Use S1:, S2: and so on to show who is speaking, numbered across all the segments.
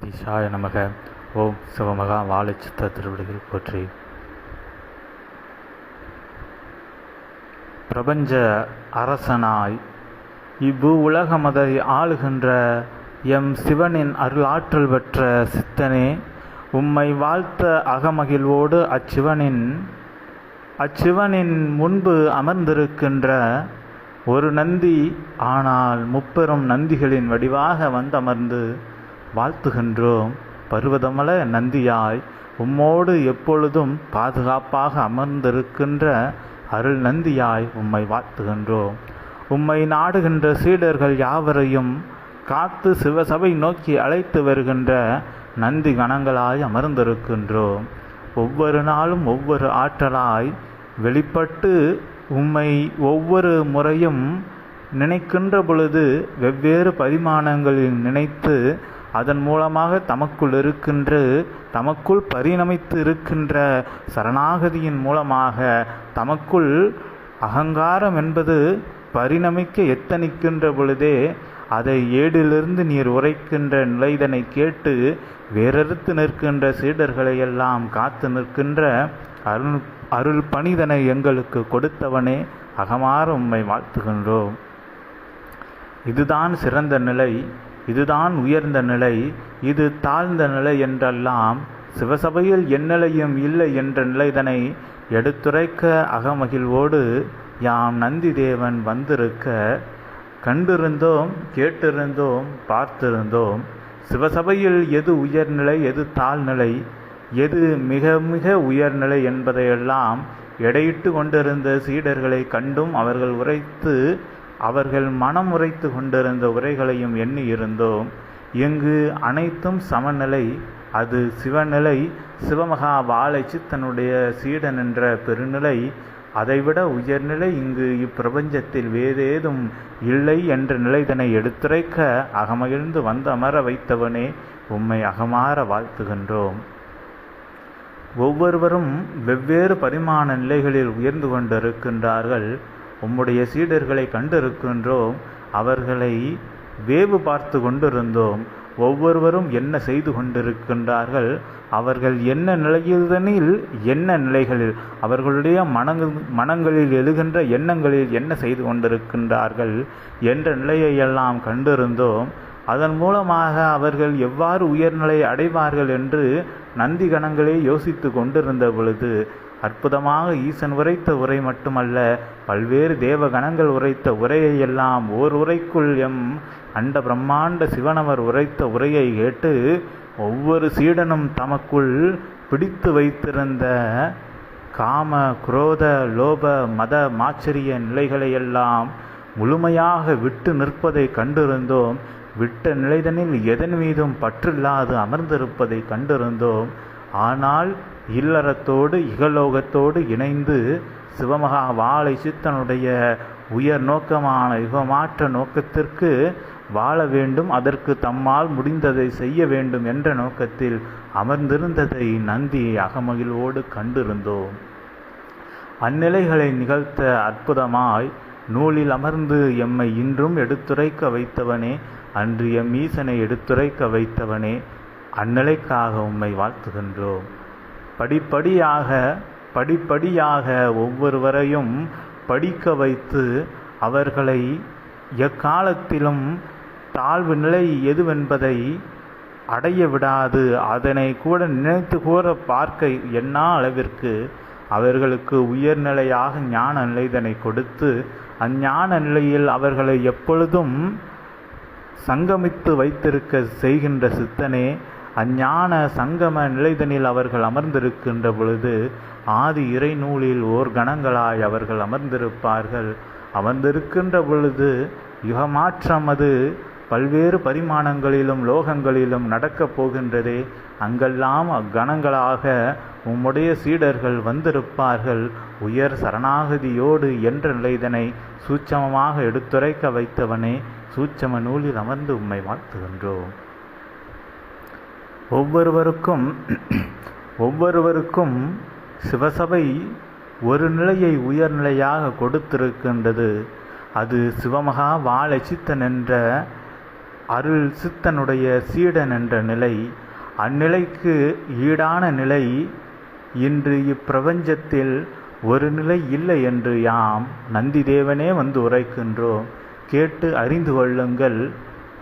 S1: ஈசாய நமக ஓம் சிவமகா வாழைச்சித்த திருவிடுகள் போற்றி. பிரபஞ்ச அரசனாய் இவ்வு உலகமதை ஆளுகின்ற எம் சிவனின் அருளாற்றல் பெற்ற சித்தனே உம்மை வாழ்த்த அகமகிழ்வோடு அச்சிவனின் அச்சிவனின் முன்பு அமர்ந்திருக்கின்ற ஒரு நந்தி ஆனால் முப்பெரும் நந்திகளின் வடிவாக வந்தமர்ந்து வாழ்த்துகின்றோம். பருவதமல நந்தியாய் உம்மோடு எப்பொழுதும் பாதுகாப்பாக அமர்ந்திருக்கின்ற அருள் நந்தியாய் உம்மை வாழ்த்துகின்றோம். உம்மை நாடுகின்ற சீடர்கள் யாவரையும் காத்து சிவசபை நோக்கி அழைத்து வருகின்ற நந்தி கணங்களாய் அமர்ந்திருக்கின்றோம். ஒவ்வொரு நாளும் ஒவ்வொரு ஆற்றலாய் வெளிப்பட்டு உம்மை ஒவ்வொரு முறையும் நினைக்கின்ற பொழுது வெவ்வேறு பரிமாணங்களில் நினைத்து அதன் மூலமாக தமக்குள் இருக்கின்ற தமக்குள் பரிணமித்து இருக்கின்ற சரணாகதியின் மூலமாக தமக்குள் அகங்காரம் என்பது பரிணமிக்க எத்தனிக்கின்ற பொழுதே அதை ஏடிலிருந்து நீர் உரைக்கின்ற நிலைதனை கேட்டு வேறறுத்து நிற்கின்ற சீடர்களை எல்லாம் காத்து நிற்கின்ற அருள் அருள் பணிதனை எங்களுக்கு கொடுத்தவனே அகமாற உம்மை வாழ்த்துகின்றோம். இதுதான் சிறந்த நிலை. இதுதான் உயர்ந்த நிலை இது தாழ்ந்த நிலை என்றெல்லாம் சிவசபையில் எந்நிலையும் இல்லை என்ற நிலைதனை எடுத்துரைக்க அகமகிழ்வோடு யாம் நந்தி தேவன் வந்திருக்க கண்டிருந்தோம் கேட்டிருந்தோம் பார்த்திருந்தோம். சிவசபையில் எது உயர்நிலை எது தாழ்நிலை எது மிக மிக உயர்நிலை என்பதையெல்லாம் எடையிட்டு கொண்டிருந்த சீடர்களை கண்டும் அவர்கள் உரைத்து அவர்கள் மனம் உரைத்து கொண்டிருந்த உரைகளையும் எண்ணி இருந்தோம் இங்கு அனைத்தும் சமநிலை அது சிவநிலை சிவமகா வாழைச்சி சித்தனுடைய சீடன் என்ற பெருநிலை. அதைவிட உயர்நிலை இங்கு இப்பிரபஞ்சத்தில் வேறேதும் இல்லை என்ற நிலைதனை எடுத்துரைக்க அகமகிழ்ந்து வந்து அமர வைத்தவனே உம்மை அகமாற வாழ்த்துகின்றோம். ஒவ்வொருவரும் வெவ்வேறு பரிமாண நிலைகளில் உயர்ந்து கொண்டிருக்கின்றார்கள். உம்முடைய சீடர்களை கண்டிருக்கின்றோம். அவர்களை வேவு பார்த்து கொண்டிருந்தோம். ஒவ்வொருவரும் என்ன செய்து கொண்டிருக்கின்றார்கள்? அவர்கள் என்ன நிலையில்தனில் என்ன நிலைகளில்? அவர்களுடைய மனங்கள் மனங்களில் எழுகின்ற எண்ணங்களில் என்ன செய்து கொண்டிருக்கின்றார்கள்? என்ற நிலையையெல்லாம் கண்டிருந்தோம். அதன் மூலமாக அவர்கள் எவ்வாறு உயர்நிலை அடைவார்கள் என்று நந்தி கணங்களே யோசித்து கொண்டிருந்த பொழுது அற்புதமாக ஈசன் உரைத்த உரை மட்டுமல்ல பல்வேறு தேவகணங்கள் உரைத்த உரைத்த உரையையெல்லாம் ஓர் உரைக்குள் எம் அண்ட பிரம்மாண்ட சிவனவர் உரைத்த உரையை கேட்டு ஒவ்வொரு சீடனும் தமக்குள் பிடித்து வைத்திருந்த காம குரோத லோப மத மாச்சரிய நிலைகளையெல்லாம் முழுமையாக விட்டு நிற்பதை கண்டிருந்தோம். விட்ட நிலைதனில் எதன் மீதும் பற்றில்லாது அமர்ந்திருப்பதை கண்டிருந்தோம். ஆனால் இல்லறத்தோடு இகலோகத்தோடு இணைந்து சிவமகா வாழை சித்தனுடைய உயர் நோக்கமான யுகமாற்ற நோக்கத்திற்கு வாழ வேண்டும். அதற்கு தம்மால் முடிந்ததை செய்ய வேண்டும் என்ற நோக்கத்தில் அமர்ந்திருந்ததை நந்தி அகமகிழ்வோடு கண்டிருந்தோம். அந்நிலைகளை நிகழ்த்த அற்புதமாய் நூலில் அமர்ந்து எம்மை இன்றும் எடுத்துரைக்க வைத்தவனே அன்று எம் ஈசனை எடுத்துரைக்க வைத்தவனே அந்நிலைக்காக உம்மை வாழ்த்துகின்றோம். படிப்படியாக படிப்படியாக ஒவ்வொருவரையும் படிக்க வைத்து அவர்களை எக்காலத்திலும் தாழ்வு நிலை எதுவென்பதை அடைய விடாது. அதனை கூட நினைத்து கூற பார்க்க என்ன அளவிற்கு அவர்களுக்கு உயர்நிலையாக ஞான நிலைதனை கொடுத்து அஞ்ஞான நிலையில் அவர்களை எப்பொழுதும் சங்கமித்து வைத்திருக்க செய்கின்ற சித்தனே அஞ்ஞான சங்கம நிலைதனில் அவர்கள் அமர்ந்திருக்கின்ற பொழுது ஆதி இறை நூலில் ஓர் கணங்களாய் அவர்கள் அமர்ந்திருப்பார்கள். அமர்ந்திருக்கின்ற பொழுது யுகமாற்றம் அது பல்வேறு பரிமாணங்களிலும் லோகங்களிலும் நடக்கப் போகின்றதே. அங்கெல்லாம் அக்கணங்களாக உம்முடைய சீடர்கள் வந்திருப்பார்கள். உயர் சரணாகதியோடு என்ற நிலைதனை சூட்சமமாக எடுத்துரைக்க வைத்தவனே சூட்சம நூலில் அமர்ந்து உம்மை வாழ்த்துகின்றோம். ஒவ்வொருவருக்கும் ஒவ்வொருவருக்கும் சிவசபை ஒரு நிலையை உயர்நிலையாக கொடுத்திருக்கின்றது. அது சிவமகா வாழச்சித்தன் என்ற அருள் சித்தனுடைய சீடன் என்ற நிலை. அந்நிலைக்கு ஈடான நிலை இன்று இப்பிரபஞ்சத்தில் ஒரு நிலை இல்லை என்று யாம் நந்திதேவனே வந்து உரைக்கின்றோம். கேட்டு அறிந்து கொள்ளுங்கள்.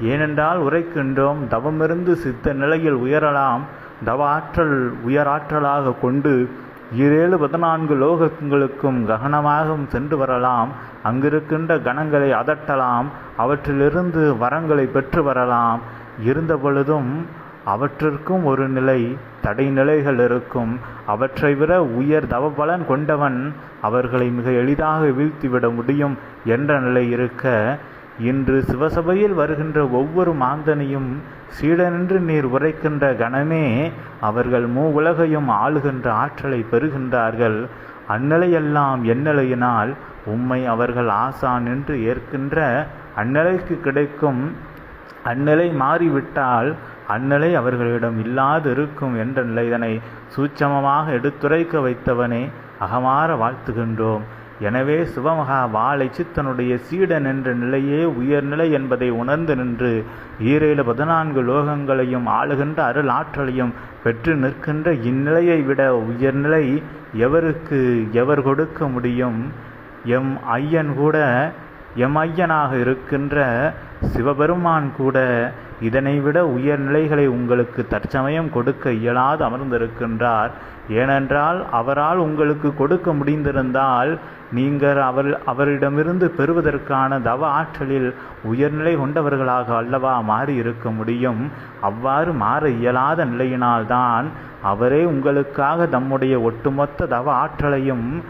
S1: ஏனென்றால் உரைக்கின்றோம் தவமிருந்து சித்த நிலையில் உயரலாம் தவ ஆற்றல் உயராற்றலாக கொண்டு ஈரேழு பதினான்கு லோகங்களுக்கும் ககனமாகவும் சென்று வரலாம். அங்கிருக்கின்ற கணங்களை அதட்டலாம் அவற்றிலிருந்து வரங்களை பெற்று வரலாம். இருந்த பொழுதும் அவற்றிற்கும் ஒரு நிலை தடைநிலைகள் இருக்கும். அவற்றை விட உயர் தவபலன் கொண்டவன் அவர்களை மிக எளிதாக வீழ்த்திவிட முடியும் என்ற நிலை இருக்க இன்று சிவசபையில் வருகின்ற ஒவ்வொரு மாந்தனையும் சீடனின்று நீர் உரைக்கின்ற கணமே அவர்கள் மூ உலகையும் ஆளுகின்ற ஆற்றலை பெறுகின்றார்கள். அந்நிலையெல்லாம் எந்நிலையினால் உம்மை அவர்கள் ஆசான் என்று ஏற்கின்ற அந்நிலைக்கு கிடைக்கும். அந்நிலை மாறிவிட்டால் அந்நிலை அவர்களிடம் இல்லாது இருக்கும் என்ற நிலைதனை சூட்சமமாக எடுத்துரைக்க வைத்தவனே அகமாற வாழ்த்துகின்றோம். எனவே சிவமகா வாழை சித்தனுடைய சீடன் என்ற நிலையே உயர்நிலை என்பதை உணர்ந்து நின்று ஈரேழு பதினான்கு லோகங்களையும் ஆளுகின்ற அருள் ஆற்றலையும் பெற்று நிற்கின்ற இந்நிலையை விட உயர்நிலை எவருக்கு எவர் கொடுக்க முடியும்? எம் ஐயன் கூட எம் ஐயனாக இருக்கின்ற சிவபெருமான் கூட இதனை விட உயர்நிலைகளை உங்களுக்கு தற்சமயம் கொடுக்க இயலாது அமர்ந்திருக்கின்றார். ஏனென்றால் அவரால் உங்களுக்கு கொடுக்க முடிந்திருந்தால் நீங்கள் அவர் அவரிடமிருந்து பெறுவதற்கான தவ ஆற்றலில் உயர்நிலை கொண்டவர்களாக அல்லவா மாறி இருக்க முடியும். அவ்வாறு மாற இயலாத நிலையினால்தான் அவரே உங்களுக்காக தம்முடைய ஒட்டுமொத்த தவ ஆற்றலையும்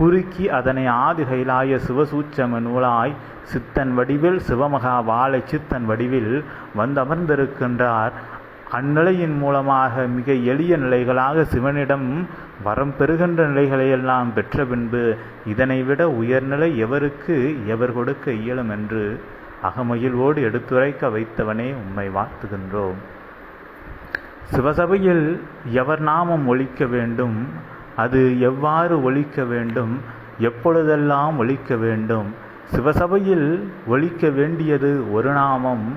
S1: குறுக்கி அதனை ஆதி கைலாய சிவசூச்சம நூலாய் சித்தன் வடிவில் சிவமகா வாழை சித்தன் வடிவில் வந்தமர்ந்திருக்கின்றார். அந்நிலையின் மூலமாக மிக எளிய நிலைகளாக சிவனிடம் வரம் பெறுகின்ற நிலைகளையெல்லாம் பெற்ற பின்பு இதனை விட உயர்நிலை எவருக்கு எவர் கொடுக்க இயலும் என்று அகமகிழ்வோடு எடுத்துரைக்க வைத்தவனே உம்மை வாழ்த்துகின்றோம். சிவசபையில் எவர் நாமம் ஒழிக்க வேண்டும்? அது எவ்வாறு ஒழிக்க வேண்டும்? எப்பொழுதெல்லாம் ஒழிக்க வேண்டும்? சிவசபையில் ஒழிக்க வேண்டியது ஒரு நாமம்.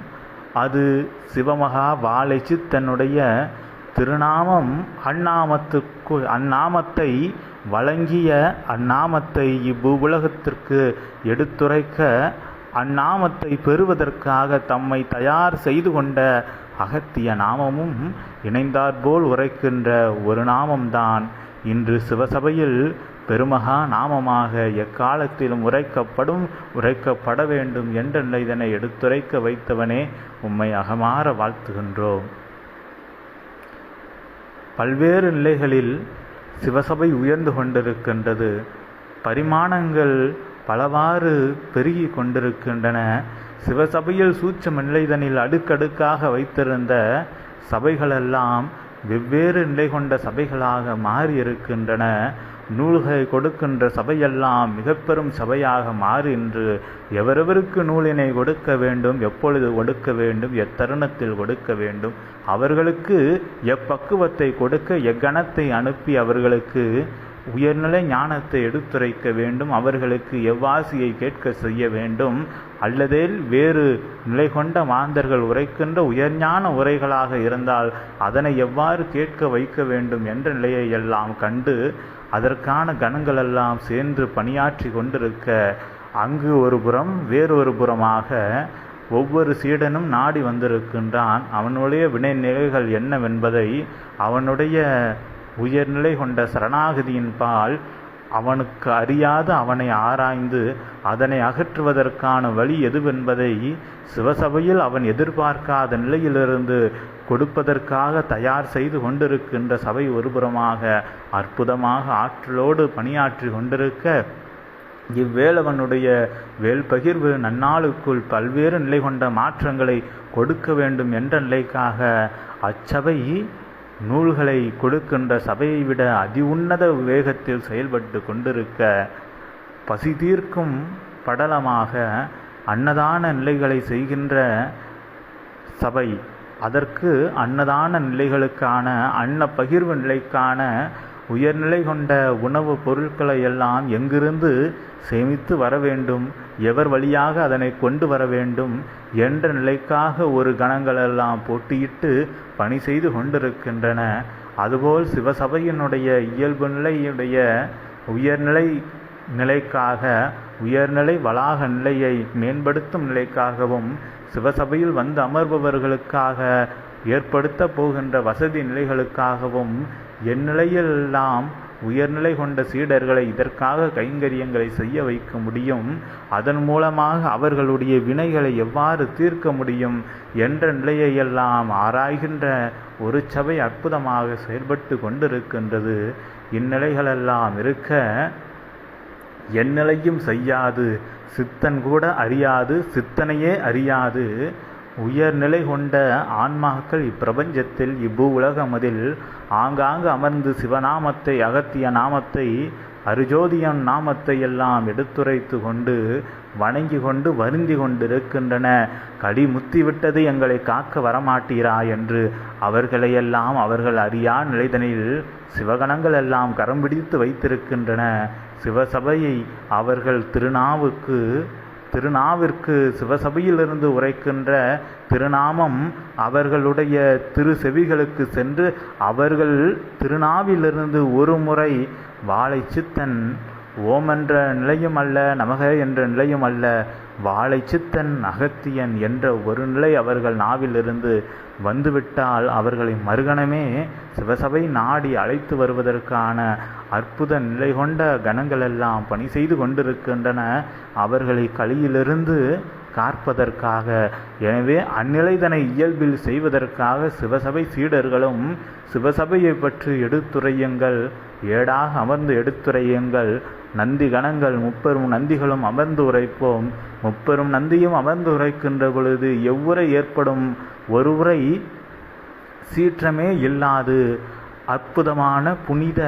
S1: அது சிவமகா வாழைச்சி தன்னுடைய திருநாமம். அந்நாமத்துக்கு அந்நாமத்தை வழங்கிய அந்நாமத்தை இவ்வுலகத்திற்கு எடுத்துரைக்க அந்நாமத்தை பெறுவதற்காக தம்மை தயார் செய்து கொண்ட அகத்திய நாமமும் இணைந்தாற்போல் உரைக்கின்ற ஒரு நாமம்தான். இன்று சிவசபையில் பெருமகா நாமமாக எக்காலத்திலும் உரைக்கப்படும் உரைக்கப்பட வேண்டும் என்ற நிலைதனை எடுத்துரைக்க வைத்தவனே உம்மை அகமாற வாழ்த்துகின்றோம். பல்வேறு நிலைகளில் சிவசபை உயர்ந்து கொண்டிருக்கின்றது. பரிமாணங்கள் பலவாறு பெருகி கொண்டிருக்கின்றன. சிவசபையில் சூட்சம நிலைதனில் அடுக்கடுக்காக வைத்திருந்த சபைகளெல்லாம் வெவ்வேறு நிலை கொண்ட சபைகளாக மாறி இருக்கின்றன. நூல்களை கொடுக்கின்ற சபையெல்லாம் மிக பெரும் சபையாக மாறி இன்று எவரெவருக்கு நூலினை கொடுக்க வேண்டும் எப்பொழுது கொடுக்க வேண்டும் எத்தருணத்தில் கொடுக்க வேண்டும் அவர்களுக்கு எப்பக்குவத்தை கொடுக்க எக்கணத்தை அனுப்பி அவர்களுக்கு உயர்நிலை ஞானத்தை எடுத்துரைக்க வேண்டும் அவர்களுக்கு எவ்வாசியை கேட்க செய்ய வேண்டும் அல்லது வேறு நிலை கொண்ட மாந்தர்கள் உரைக்கின்ற உயர்ஞான உரைகளாக இருந்தால் அதனை எவ்வாறு கேட்க வைக்க வேண்டும் என்ற நிலையை எல்லாம் கண்டு அதற்கான கணங்களெல்லாம் சேர்ந்து பணியாற்றி கொண்டிருக்க அங்கு ஒரு புறம் வேறொரு புறமாக ஒவ்வொரு சீடனும் நாடி வந்திருக்கின்றான். அவனுடைய வினை நிலைகள் என்னவென்பதை அவனுடைய உயர்நிலை கொண்ட சரணாகதியின் பால் அவனுக்கு அறியாத அவனை ஆராய்ந்து அதனை அகற்றுவதற்கான வழி எதுவென்பதை சிவசபையில் அவன் எதிர்பார்க்காத நிலையிலிருந்து கொடுப்பதற்காக தயார் செய்து கொண்டிருக்கின்ற சபை ஒருபுறமாக அற்புதமாக ஆற்றலோடு பணியாற்றி கொண்டிருக்க இவ்வேளவனுடைய வேல்பகிர்வு நன்னாளுக்குள் பல்வேறு நிலை கொண்ட மாற்றங்களை கொடுக்க வேண்டும் என்ற நிலைக்காக அச்சபை நூல்களை கொடுக்கின்ற சபையை விட அதி உன்னத வேகத்தில் செயல்பட்டு கொண்டிருக்க பசி தீர்க்கும் படலமாக அன்னதான நிலைகளை செய்கின்ற சபை அதற்கு அன்னதான நிலைகளுக்கான அன்ன பகிர்வு நிலைக்கான உயர்நிலை கொண்ட உணவுப் பொருட்களை எல்லாம் எங்கிருந்து சேமித்து வர வேண்டும்? எவர் வழியாக அதனை கொண்டு வர வேண்டும்? என்ற நிலைக்காக ஒரு கணங்களெல்லாம் போட்டியிட்டு பணி செய்து கொண்டிருக்கின்றன. அதுபோல் சிவசபையினுடைய இயல்பு நிலையுடைய உயர்நிலை நிலைக்காக உயர்நிலை வளாக நிலையை மேம்படுத்தும் நிலைக்காகவும் சிவசபையில் வந்து அமர்பவர்களுக்காக ஏற்படுத்த போகின்ற வசதி நிலைகளுக்காகவும் எந்நிலையெல்லாம் உயர்நிலை கொண்ட சீடர்களை இதற்காக கைங்கரியங்களை செய்ய வைக்க முடியும். அதன் மூலமாக அவர்களுடைய வினைகளை எவ்வாறு தீர்க்க முடியும் என்ற நிலையையெல்லாம் ஆராய்கின்ற ஒரு சபை அற்புதமாக செயல்பட்டு கொண்டிருக்கின்றது. இந்நிலைகளெல்லாம் இருக்க எந்நிலையும் செய்யாது சித்தன் கூட அறியாது சித்தனையே அறியாது. உயர்நிலை கொண்ட ஆன்மாக்கள் இப்பிரபஞ்சத்தில் இவ்வு உலகமதில் ஆங்காங்கு அமர்ந்து சிவநாமத்தை அகத்திய நாமத்தை அருஜோதியன் நாமத்தை எல்லாம் எடுத்துரைத்து கொண்டு வணங்கி கொண்டு வருந்தி கொண்டிருக்கின்றன. கடி முத்திவிட்டது எங்களை காக்க வரமாட்டீரா என்று அவர்களையெல்லாம் அவர்கள் அறியா நிலைதனில் சிவகணங்கள் எல்லாம் கரம் பிடித்து வைத்திருக்கின்றன. சிவசபையை அவர்கள் திருநாவுக்கு திருநாவிற்கு சிவசபையிலிருந்து உரைக்கின்ற திருநாமம் அவர்களுடைய திரு செவிகளுக்கு சென்று அவர்கள் திருநாவிலிருந்து ஒரு முறை வாழை சித்தன் ஓம் என்ற நிலையும் அல்ல நமக என்ற நிலையும் அல்ல வாழை சித்தன் அகத்தியன் என்ற ஒரு நிலை அவர்கள் நாவிலிருந்து வந்துவிட்டால் அவர்களை மறுகணமே சிவசபை நாடி அழைத்து வருவதற்கான அற்புத நிலை கொண்ட கணங்களெல்லாம் பணி செய்து கொண்டிருக்கின்றன. அவர்களை களியிலிருந்து காற்பதற்காக எனவே அந்நிலைதனை இயல்பில் செய்வதற்காக சிவசபை சீடர்களும் சிவசபையை பற்றி எடுத்துரையுங்கள். ஏடாக அமர்ந்து எடுத்துரையுங்கள். நந்தி கணங்கள் முப்பெரும் நந்திகளும் அமர்ந்து உரைப்போம். முப்பெரும் நந்தியும் அமர்ந்து உரைக்கின்ற பொழுது எவ்வுரை ஏற்படும்? ஒரு உரை சீற்றமே இல்லாது அற்புதமான புனித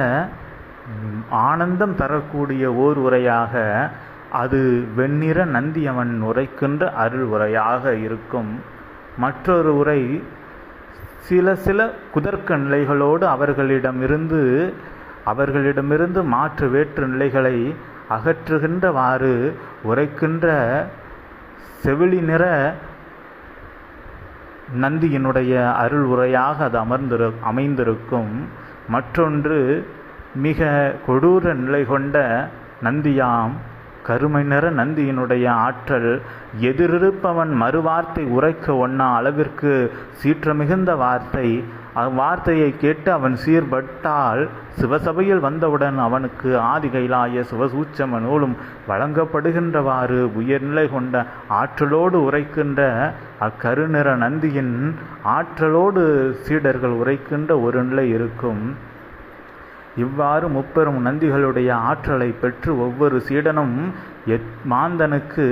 S1: ஆனந்தம் தரக்கூடிய ஓர் உரையாக அது வெண்ணிற நந்தியவன் உரைக்கின்ற அருள் உரையாக இருக்கும். மற்றொரு உரை சில சில குதர்க்க நிலைகளோடு அவர்களிடமிருந்து அவர்களிடமிருந்து மாற்று வேற்று நிலைகளை அகற்றுகின்றவாறு உரைக்கின்ற செவிலி நிற நந்தியினுடைய அருள் உரையாக அது அமர்ந்திரு அமைந்திருக்கும். மற்றொன்று மிக கொடூர நிலை கொண்ட நந்தியாம் கருமை நிற நந்தியினுடைய ஆற்றல் எதிரிருப்பவன் மறுவார்த்தை உரைக்க ஒன்னா அளவிற்கு சீற்றமிகுந்த வார்த்தை அவ்வார்த்தையை கேட்டு அவன் சீர்பட்டால் சிவசபையில் வந்தவுடன் அவனுக்கு ஆதி கைலாய சிவசூச்சம நூலும் வழங்கப்படுகின்றவாறு உயர்நிலை கொண்ட ஆற்றலோடு உரைக்கின்ற அக்கருநிற நந்தியின் ஆற்றலோடு சீடர்கள் உரைக்கின்ற ஒரு நிலை இருக்கும். இவ்வாறு முப்பெரும் நந்திகளுடைய ஆற்றலை பெற்று ஒவ்வொரு சீடனும் எத் மாந்தனுக்கு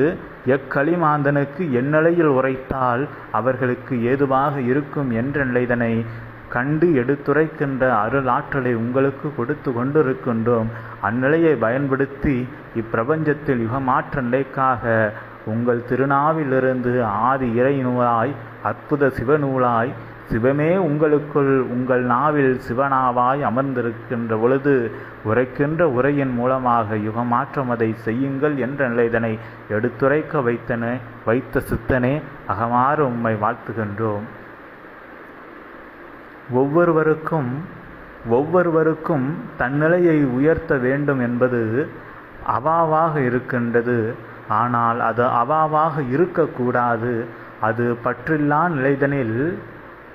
S1: எக்களிமாந்தனுக்கு எந்நிலையில் உரைத்தால் அவர்களுக்கு ஏதுவாக இருக்கும் என்ற நிலைதனை கண்டு எடுத்துரைக்கின்ற அருள் ஆற்றலை உங்களுக்கு கொடுத்து கொண்டிருக்கின்றோம். அந்நிலையை பயன்படுத்தி இப்பிரபஞ்சத்தில் யுகமாற்ற நிலைக்காக உங்கள் திருநாவிலிருந்து ஆதி இறை நூலாய் அற்புத சிவநூலாய் சிவமே உங்களுக்குள் உங்கள் நாவில் சிவனாவாய் அமர்ந்திருக்கின்ற பொழுது உரைக்கின்ற உரையின் மூலமாக யுகமாற்றம் அதை செய்யுங்கள் என்ற நிலைதனை எடுத்துரைக்க வைத்தன வைத்த சித்தனே அகமாறு உம்மை வாழ்த்துகின்றோம். ஒவ்வொருவருக்கும் ஒவ்வொருவருக்கும் தன்னிலையை உயர்த்த வேண்டும் என்பது அவாவாக இருக்கின்றது. ஆனால் அது அவாவாக இருக்கக்கூடாது. அது பற்றில்லா நிலைதனில்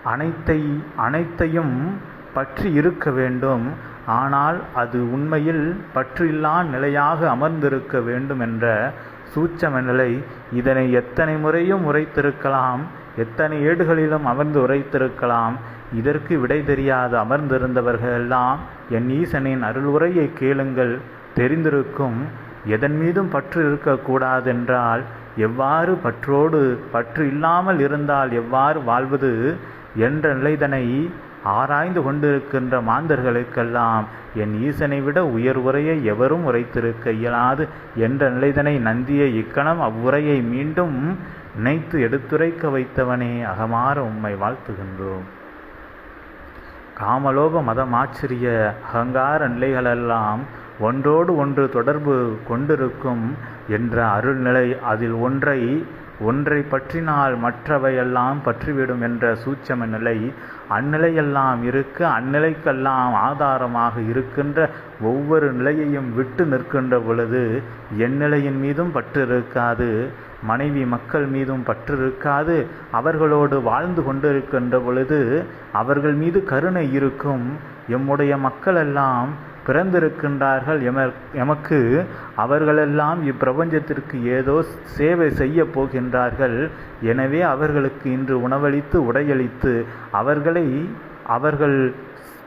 S1: அனைத்தை அனைத்தையும் பற்றி இருக்க வேண்டும். ஆனால் அது உண்மையில் பற்றில்லா நிலையாக அமர்ந்திருக்க வேண்டும் என்ற சூட்சம நிலை இதனை எத்தனை முறையும் உரைத்திருக்கலாம். எத்தனை ஏடுகளிலும் அமர்ந்து உரைத்திருக்கலாம். இதற்கு விடை தெரியாது அமர்ந்திருந்தவர்கள் எல்லாம் என் ஈசனின் அருள் உரையை கேளுங்கள். தெரிந்திருக்கும் எதன் மீதும் பற்று இருக்கக்கூடாதென்றால் எவ்வாறு பற்றோடு பற்று இல்லாமல் இருந்தால் எவ்வாறு வாழ்வது என்ற நிலைதனை ஆராய்ந்து கொண்டிருக்கின்ற மாந்தர்களுக்கெல்லாம் என் ஈசனை விட உயர் உரையை எவரும் உரைத்திருக்க இயலாது என்ற நிலைதனை நந்திய இக்கணம் அவ்வுரையை மீண்டும் நினைத்து எடுத்துரைக்க வைத்தவனே அகமாற உம்மை வாழ்த்துகின்றோம். காமலோக மதமாச்சரிய அகங்கார நிலைகளெல்லாம் ஒன்றோடு ஒன்று தொடர்பு கொண்டிருக்கும் என்ற அருள்நிலை அதில் ஒன்றை ஒன்றை பற்றினால் மற்றவையெல்லாம் பற்றிவிடும் என்ற சூட்சம நிலை அந்நிலையெல்லாம் இருக்க அந்நிலைக்கெல்லாம் ஆதாரமாக இருக்கின்ற ஒவ்வொரு நிலையையும் விட்டு நிற்கின்ற பொழுது என் நிலையின் மீதும் பற்று இருக்காது மனைவி மக்கள் மீதும் பற்று இருக்காது அவர்களோடு வாழ்ந்து கொண்டிருக்கின்ற பொழுது அவர்கள் மீது கருணை இருக்கும். எம்முடைய மக்களெல்லாம் பிறந்திருக்கின்றார்கள். எம எமக்கு அவர்களெல்லாம் இப்பிரபஞ்சத்திற்கு ஏதோ சேவை செய்ய போகின்றார்கள். எனவே அவர்களுக்கு இன்று உணவளித்து உடையளித்து அவர்களை அவர்கள்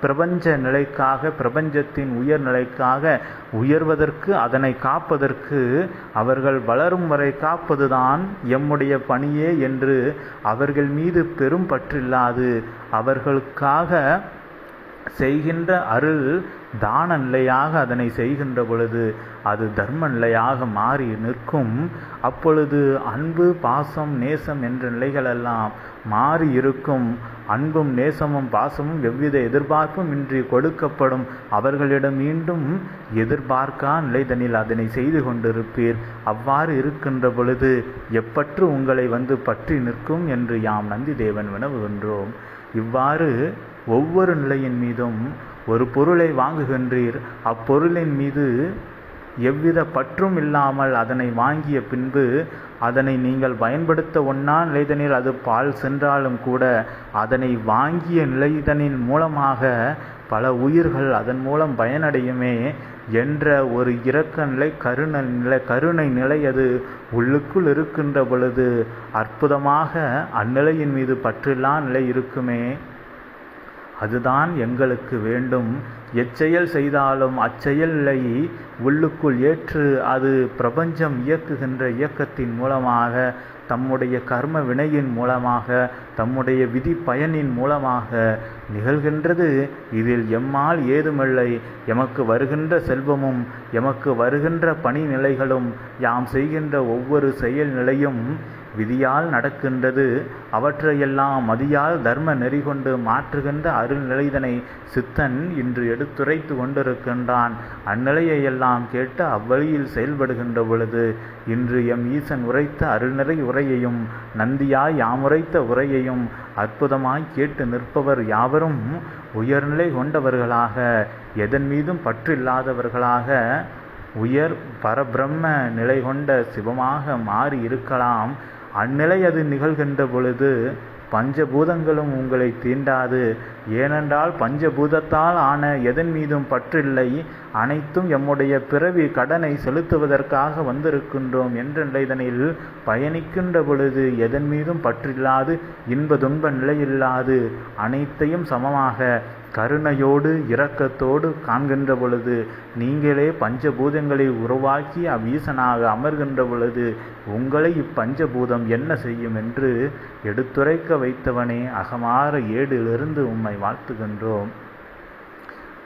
S1: பிரபஞ்ச நிலைக்காக பிரபஞ்சத்தின் உயர்நிலைக்காக உயர்வதற்கு அதனை காப்பதற்கு அவர்கள் வளரும் வரை காப்பதுதான் எம்முடைய பணியே என்று அவர்கள் மீது பெரும் பற்றில்லாது அவர்களுக்காக செய்கின்ற அருள் தான நிலையாக அதனை செய்கின்ற பொழுது அது தர்ம நிலையாக மாறி நிற்கும். அப்பொழுது அன்பு பாசம் நேசம் என்ற நிலைகளெல்லாம் மாறி இருக்கும். அன்பும் நேசமும் பாசமும் எவ்வித எதிர்பார்ப்பும் இன்றி கொடுக்கப்படும். அவர்களிடம் மீண்டும் எதிர்பார்க்கா நிலைதனில் அதனை செய்து கொண்டிருப்பீர். அவ்வாறு இருக்கின்ற பொழுது எப்பற்று உங்களை வந்து பற்றி நிற்கும் என்று யாம் நந்தி தேவன் வினவுகின்றோம். இவ்வாறு ஒவ்வொரு நிலையின் மீதும் ஒரு பொருளை வாங்குகின்றீர். அப்பொருளின் மீது எவ்வித பற்றும் இல்லாமல் அதனை வாங்கிய பின்பு அதனை நீங்கள் பயன்படுத்த ஒன்னா நிலைதனில் அது பால் சென்றாலும் கூட அதனை வாங்கிய நிலைதனின் மூலமாக பல உயிர்கள் அதன் மூலம் பயனடையுமே என்ற ஒரு இரக்க நிலை கருணை நிலை கருணை நிலை அது உள்ளுக்குள் இருக்கின்ற பொழுது அற்புதமாக அந்நிலையின் மீது பற்றில்லா நிலை இருக்குமே. அதுதான் எங்களுக்கு வேண்டும். எச்செயல் செய்தாலும் அச்செயலை உள்ளுக்குள் ஏற்று அது பிரபஞ்சம் இயக்குகின்ற இயக்கத்தின் மூலமாக தம்முடைய கர்ம வினையின் மூலமாக தம்முடைய விதி பயனின் மூலமாக நிகழ்கின்றது. இதில் எம்மால் ஏதுமில்லை. எமக்கு வருகின்ற செல்வமும் எமக்கு வருகின்ற பணிநிலைகளும் யாம் செய்கின்ற ஒவ்வொரு செயல் நிலையும் விதியால் நடக்கின்றது. அவற்றையெல்லாம் மதியால் தர்ம நெறி கொண்டு மாற்றுகின்ற அருள்நிலைதனை சித்தன் இன்று எடுத்துரைத்து கொண்டிருக்கின்றான். அந்நிலையையெல்லாம் கேட்டு அவ்வழியில் செயல்படுகின்ற பொழுது இன்று எம் ஈசன் உரைத்த அருள்நிறை உரையையும் நந்தியாய் யாமுரைத்த உரையையும் அற்புதமாய் கேட்டு நிற்பவர் யாவரும் உயர்நிலை கொண்டவர்களாக எதன் மீதும் பற்றில்லாதவர்களாக உயர் பரபிரம்ம நிலை கொண்ட சிவமாக மாறி இருக்கலாம் அந்நிலை அது நிகழ்கின்ற பொழுது பஞ்சபூதங்களும் உங்களை தீண்டாது. ஏனென்றால் பஞ்சபூதத்தால் ஆன எதன் மீதும் பற்றில்லை. அனைத்தும் எம்முடைய பிறவி கடனை செலுத்துவதற்காக வந்திருக்கின்றோம் என்ற நிலைதனில் பயணிக்கின்ற பொழுது எதன் மீதும் பற்றில்லாது இன்ப துன்ப நிலையில்லாது அனைத்தையும் சமமாக கருணையோடு இரக்கத்தோடு காண்கின்ற பொழுது நீங்களே பஞ்சபூதங்களை உருவாக்கி அவ்வீசனாக அமர்கின்ற பொழுது உங்களை இப்பஞ்சபூதம் என்ன செய்யும் என்று எடுத்துரைக்க வைத்தவனே அகமாற ஏடிலிருந்து உம்மை வாழ்த்துகின்றோம்.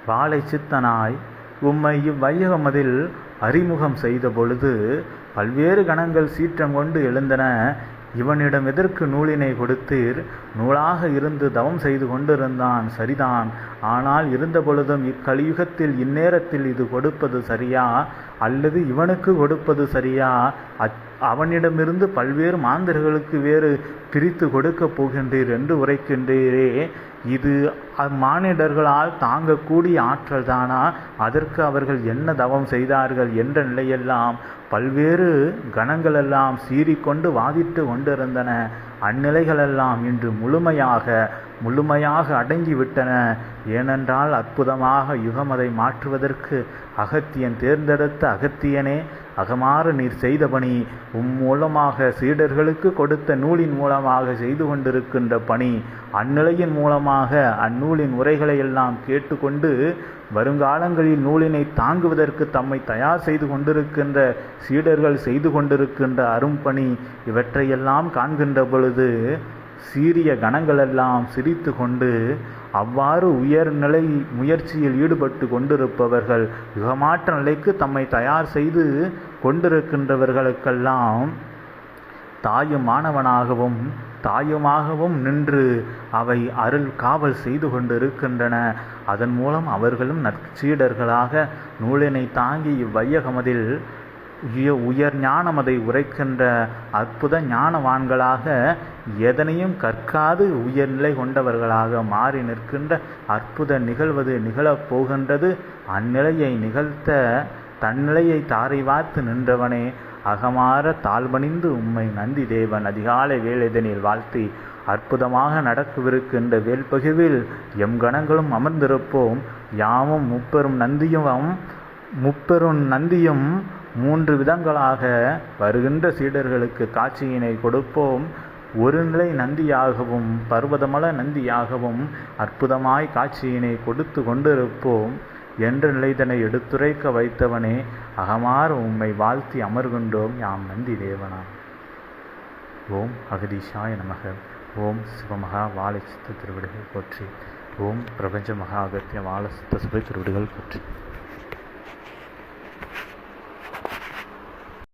S1: வாழை சித்தனாய் உம்மை இவ்வையகமதில் அறிமுகம் செய்த பொழுது பல்வேறு கணங்கள் சீற்றம் கொண்டு எழுந்தன. இவனிடம் எதற்கு நூலினை கொடுத்தீர்? நூலாக இருந்து தவம் செய்து கொண்டிருந்தான் சரிதான். ஆனால் இருந்த பொழுதும் இக்கலியுகத்தில் இந்நேரத்தில் இது கொடுப்பது சரியா? அல்லது இவனுக்கு கொடுப்பது சரியா? அவனிடமிருந்து பல்வேறு மாந்தர்களுக்கு வேறு பிரித்து கொடுக்கப் போகின்றீர் என்று உரைக்கின்றீரே. இது மானிடர்களால் தாங்கக்கூடிய ஆற்றல் தானா அதற்கு அவர்கள் என்ன தவம் செய்தார்கள் என்ற நிலையெல்லாம் பல்வேறு கணங்களெல்லாம் சீறிக்கொண்டு வாதிட்டு கொண்டிருந்தன. அந்நிலைகளெல்லாம் இன்று முழுமையாக முழுமையாக அடங்கிவிட்டன. ஏனென்றால் அற்புதமாக யுகமதை மாற்றுவதற்கு அகத்தியன் தேர்ந்தெடுத்த அகத்தியனே அகமாறு நீர் செய்த பணி உம் மூலமாக சீடர்களுக்கு கொடுத்த நூலின் மூலமாக செய்து கொண்டிருக்கின்ற பணி அந்நிலையின் மூலமாக அந்நூலின் உரைகளை எல்லாம் கேட்டுக்கொண்டு வருங்காலங்களில் நூலினை தாங்குவதற்கு தம்மை தயார் செய்து கொண்டிருக்கின்ற சீடர்கள் செய்து கொண்டிருக்கின்ற அரும்பணி இவற்றையெல்லாம் காண்கின்ற பொழுது சீரிய கணங்களெல்லாம் சிரித்து கொண்டு அவ்வாறு உயர்நிலை முயற்சியில் ஈடுபட்டு கொண்டிருப்பவர்கள் யுகமாற்ற நிலைக்கு தம்மை தயார் செய்து கொண்டிருக்கின்றவர்களுக்கெல்லாம் தாயும் மாணவனாகவும் தாயுமாகவும் நின்று அவை அருள் காவல் செய்து கொண்டிருக்கின்றன. அதன் மூலம் அவர்களும் நற்சீடர்களாக நூலினை தாங்கி இவ்வையகமதில் உய- உயர் அதை உரைக்கின்ற அற்புத ஞானவான்களாக எதனையும் கற்காது உயர்நிலை கொண்டவர்களாக மாறி நிற்கின்ற அற்புத நிகழ்வது நிகழப் போகின்றது. அந்நிலையை நிகழ்த்த தன்னிலையை தாரை வார்த்து நின்றவனே. அகமாற தாழ்பணிந்து உம்மை நந்தி தேவன். அதிகாலை வேலைதனில் வாழ்த்தி அற்புதமாக நடக்கவிருக்கின்ற வேல்பகிர்வில் எம் கணங்களும் அமர்ந்திருப்போம். யாமும் முப்பெரும் நந்தியும் முப்பெரும் நந்தியும் மூன்று விதங்களாக வருகின்ற சீடர்களுக்கு காட்சியினை கொடுப்போம். ஒரு நிலை நந்தியாகவும் பர்வதமல நந்தியாகவும் அற்புதமாய் காட்சியினை கொடுத்து கொண்டிருப்போம். என்ற நிலைதனை எடுத்துரைக்க வைத்தவனே அகமாற உம்மை வாழ்த்தி அமர்கின்றோம் யாம் நந்தி தேவனா. ஓம் அகதீஷாய நமக. ஓம் சிவமகா வாழை சித்த திருவிடுகள் போற்றி. ஓம் பிரபஞ்ச மகா அகத்திய வாழ சித்த சுபை திருவிடுகள் போற்றி.